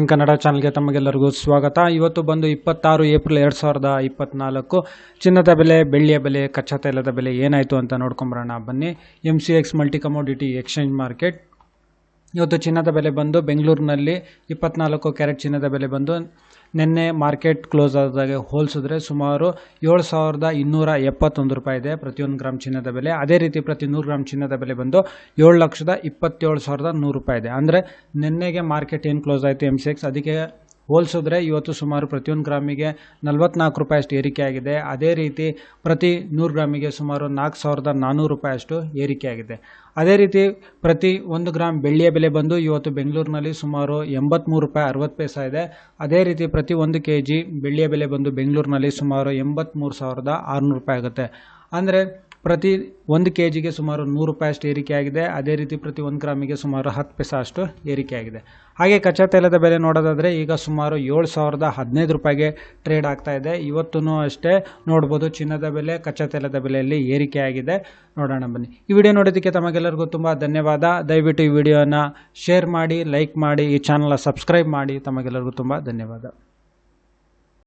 ಇನ್ ಕನ್ನಡ ಚಾನಲ್ಗೆ ತಮಗೆಲ್ಲರಿಗೂ ಸ್ವಾಗತ. ಇವತ್ತು ಬಂದು ಇಪ್ಪತ್ತಾರು ಏಪ್ರಿಲ್ ಎರಡು ಸಾವಿರದ ಇಪ್ಪತ್ನಾಲ್ಕು. ಚಿನ್ನದ ಬೆಲೆ, ಬೆಳ್ಳಿಯ ಬೆಲೆ, ಕಚ್ಚಾ ತೈಲದ ಬೆಲೆ ಏನಾಯಿತು ಅಂತ ನೋಡ್ಕೊಂಬರೋಣ. ಬನ್ನಿ. M C X multi commodity exchange market ಇವತ್ತು ಚಿನ್ನದ ಬೆಲೆ ಬಂದು ಬೆಂಗಳೂರಿನಲ್ಲಿ ಇಪ್ಪತ್ನಾಲ್ಕು ಕ್ಯಾರೆಟ್ ಚಿನ್ನದ ಬೆಲೆ ಬಂದು ನಿನ್ನೆ ಮಾರ್ಕೆಟ್ ಕ್ಲೋಸ್ ಆದಾಗ ಹೋಲಿಸಿದ್ರೆ ಸುಮಾರು ಏಳು ಸಾವಿರದ ಇನ್ನೂರ ಎಪ್ಪತ್ತೊಂದು ರೂಪಾಯಿ ಇದೆ ಪ್ರತಿಯೊಂದು ಗ್ರಾಮ್ ಚಿನ್ನದ ಬೆಲೆ. ಅದೇ ರೀತಿ ಪ್ರತಿ ನೂರು ಗ್ರಾಮ್ ಚಿನ್ನದ ಬೆಲೆ ಬಂದು ಏಳು ಲಕ್ಷದ ಇಪ್ಪತ್ತೇಳು ಸಾವಿರದ ನೂರು ರೂಪಾಯಿ ಇದೆ. ಅಂದರೆ ನಿನ್ನೆಗೆ ಮಾರ್ಕೆಟ್ ಏನು ಕ್ಲೋಸ್ ಆಯಿತು ಎಂ ಸಿ ಎಕ್ಸ್ ಅದಕ್ಕೆ ಹೋಲಿಸಿದ್ರೆ ಇವತ್ತು ಸುಮಾರು ಪ್ರತಿಯೊಂದು ಗ್ರಾಮಿಗೆ ನಲ್ವತ್ನಾಲ್ಕು ರೂಪಾಯಿ ಅಷ್ಟು ಏರಿಕೆ ಆಗಿದೆ ಅದೇ ರೀತಿ ಪ್ರತಿ ನೂರು ಗ್ರಾಮಿಗೆ ಸುಮಾರು ನಾಲ್ಕು ಸಾವಿರದ ನಾನ್ನೂರು ರೂಪಾಯಿ ಅಷ್ಟು ಏರಿಕೆ ಆಗಿದೆ ಅದೇ ರೀತಿ ಪ್ರತಿ ಒಂದು ಗ್ರಾಮ್ ಬೆಳ್ಳಿಯ ಬೆಲೆ ಬಂದು ಇವತ್ತು ಬೆಂಗಳೂರಿನಲ್ಲಿ ಸುಮಾರು ಎಂಬತ್ತ್ಮೂರು ರೂಪಾಯಿ ಅರವತ್ತು ಪೈಸಾ ಇದೆ. ಅದೇ ರೀತಿ ಪ್ರತಿ ಒಂದು ಕೆ ಜಿ ಬೆಳ್ಳಿಯ ಬೆಲೆ ಬಂದು ಬೆಂಗಳೂರಿನಲ್ಲಿ ಸುಮಾರು ಎಂಬತ್ತ್ಮೂರು ಸಾವಿರದ ಆರುನೂರು ರೂಪಾಯಿ ಆಗುತ್ತೆ. ಅಂದರೆ ಪ್ರತಿ ಒಂದು ಕೆ ಜಿಗೆ ಸುಮಾರು ನೂರು ರೂಪಾಯಿ ಅಷ್ಟು ಏರಿಕೆ ಆಗಿದೆ. ಅದೇ ರೀತಿ ಪ್ರತಿ ಒಂದು ಗ್ರಾಮಿಗೆ ಸುಮಾರು ಹತ್ತು ಪೈಸಾ ಅಷ್ಟು ಏರಿಕೆ ಆಗಿದೆ. ಹಾಗೆ ಕಚ್ಚಾ ತೈಲದ ಬೆಲೆ ನೋಡೋದಾದರೆ ಈಗ ಸುಮಾರು ಏಳು ಸಾವಿರದ ಹದಿನೈದು ರೂಪಾಯಿಗೆ ಟ್ರೇಡ್ ಆಗ್ತಾ ಇದೆ. ಇವತ್ತೂ ಅಷ್ಟೇ ನೋಡ್ಬೋದು. ಚಿನ್ನದ ಬೆಲೆ, ಕಚ್ಚಾ ತೈಲದ ಬೆಲೆಯಲ್ಲಿ ಏರಿಕೆ ಆಗಿದೆ. ನೋಡೋಣ ಬನ್ನಿ. ಈ ವಿಡಿಯೋ ನೋಡೋದಕ್ಕೆ ತಮಗೆಲ್ಲರಿಗೂ ತುಂಬ ಧನ್ಯವಾದ. ದಯವಿಟ್ಟು ಈ ವಿಡಿಯೋನ ಶೇರ್ ಮಾಡಿ, ಲೈಕ್ ಮಾಡಿ, ಈ ಚಾನಲ್ನ ಸಬ್ಸ್ಕ್ರೈಬ್ ಮಾಡಿ. ತಮಗೆಲ್ಲರಿಗೂ ತುಂಬ ಧನ್ಯವಾದ.